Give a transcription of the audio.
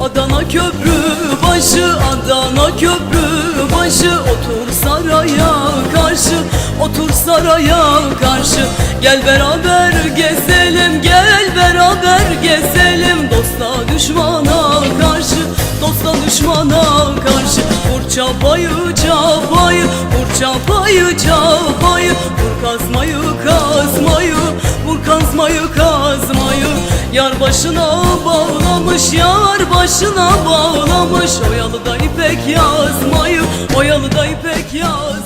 Adana köprü başı Adana köprü başı. Otur saraya karşı Otur saraya karşı. Gel beraber gezelim Gel beraber gezelim düşmana karşı dosta düşmana karşı. Vur çapayı çapayı vur çapayı çapayı. Vur kazmayı kazmayı vur kazmayı kazmayı. Yar başına bağlamış yar başına bağlamış. Oyalı da ipek yazmayı oyalı da ipek yazmayı